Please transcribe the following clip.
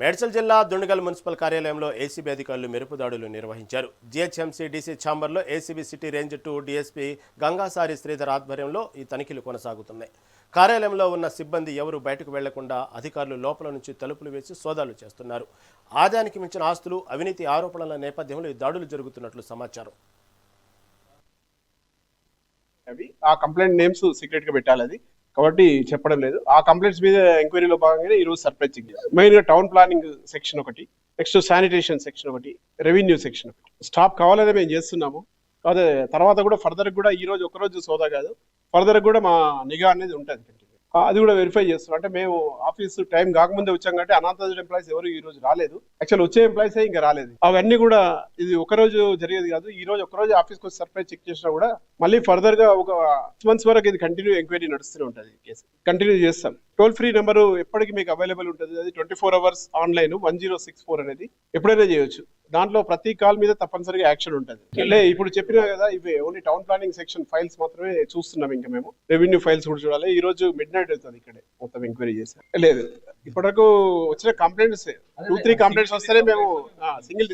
మేడ్చల్ జిల్లా దుండగల్ మున్సిపల్ కార్యాలయంలో ఏసీబీ అధికారులు మెరుపు దాడులు నిర్వహించారు. జీహెచ్ఎంసీ డీసీ ఛాంబర్లో ACB city range two DSP Gangasari Sridhar ఆధ్వర్యంలో ఈ తనిఖీలు కొనసాగుతున్నాయి. కార్యాలయంలో ఉన్న సిబ్బంది ఎవరు బయటకు వెళ్ళకుండా అధికారులు లోపల నుంచి తలుపులు వేసి సోదాలు చేస్తున్నారు. ఆదాయానికి మించిన ఆస్తులు అవినీతి ఆరోపణల నేపథ్యంలో ఈ దాడులు జరుగుతున్నట్లు సమాచారం. అవి ఆ కంప్లైంట్ నేమ్స్ సీక్రెట్గా పెట్టాలి అది. కాబట్టి చెప్పడం లేదు. ఆ కంప్లైంట్స్ మీద ఎంక్వైరీలో భాగంగానే ఈ రోజు సర్ప్రైజ్ మెయిన్గా టౌన్ ప్లానింగ్ సెక్షన్ ఒకటి నెక్స్ట్ శానిటేషన్ సెక్షన్ ఒకటి రెవెన్యూ సెక్షన్ ఒకటి. స్టాప్ కావాలనే మేము చేస్తున్నాము. అదే తర్వాత కూడా ఫర్దర్ కూడా ఈ రోజు ఒకరోజు సోదా కాదు. ఫర్దర్ కూడా మా నిఘా అనేది ఉంటుంది. అది కూడా వెరిఫై చేస్తున్నాం అంటే మేము ఆఫీస్ టైం కాకముందే వచ్చాం కాబట్టి అనాథ ఎంప్లాయీస్ ఎవరు ఈ రోజు రాలేదు. యాక్చువల్ వచ్చే ఎంప్లాయీస్ ఇంకా రాలేదు. అవన్నీ కూడా ఇది ఒక రోజు జరిగేది కాదు. ఈ రోజు ఒక రోజు ఆఫీస్కి వచ్చి సర్ప్రైజ్ చెక్ చేసినా కూడా మళ్ళీ ఫర్దర్గా ఒక సిక్స్ మంత్స్ వరకు ఇది కంటిన్యూ ఎంక్వైరీ నడుస్తూనే ఉంటుంది కేసు కంటిన్యూ చేస్తాం. టోల్ ఫ్రీ నెంబర్ ఎప్పటికీ మీకు అవైలబుల్ ఉంటుంది. అది twenty four hours online one zero six four అనేది ఎప్పుడైనా చేయొచ్చు. దాంట్లో ప్రతి కాల్ మీద తప్పనిసరిగా యాక్షన్ ఉంటుంది. లే ఇప్పుడు చెప్పినా కదా ఇవి only town planning section files మాత్రమే చూస్తున్నాం ఇంకా మేము. రెవెన్యూ ఫైల్స్ కూడా చూడాలి. ఈ రోజు మిడ్ నైట్ అవుతుంది ఇక్కడే మొత్తం ఎంక్వైరీ చేసాం. లేదు ఇప్పటివరకు వచ్చిన కంప్లైంట్స్ టూ త్రీ కంప్లైంట్స్ వస్తేనే మేము సింగిల్